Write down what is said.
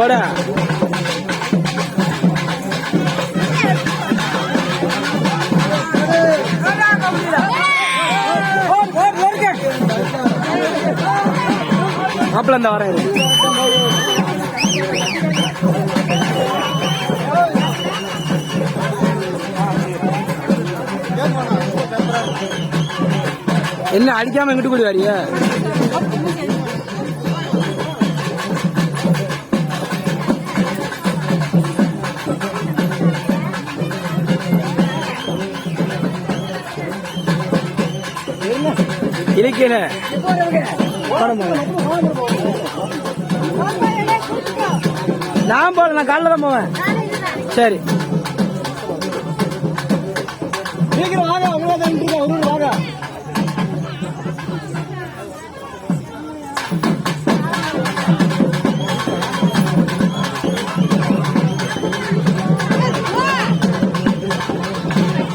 ஓடா மாப்பிள்ள இந்த வரேன் என்ன அடிக்காம எங்கிட்டு கூடி வாரிய இலக்கியன. நான் போறேன் நான் காலைல தான் போவேன். சரி. சீக்கிரம் வாங்க அவ்வளோதான் வாங்க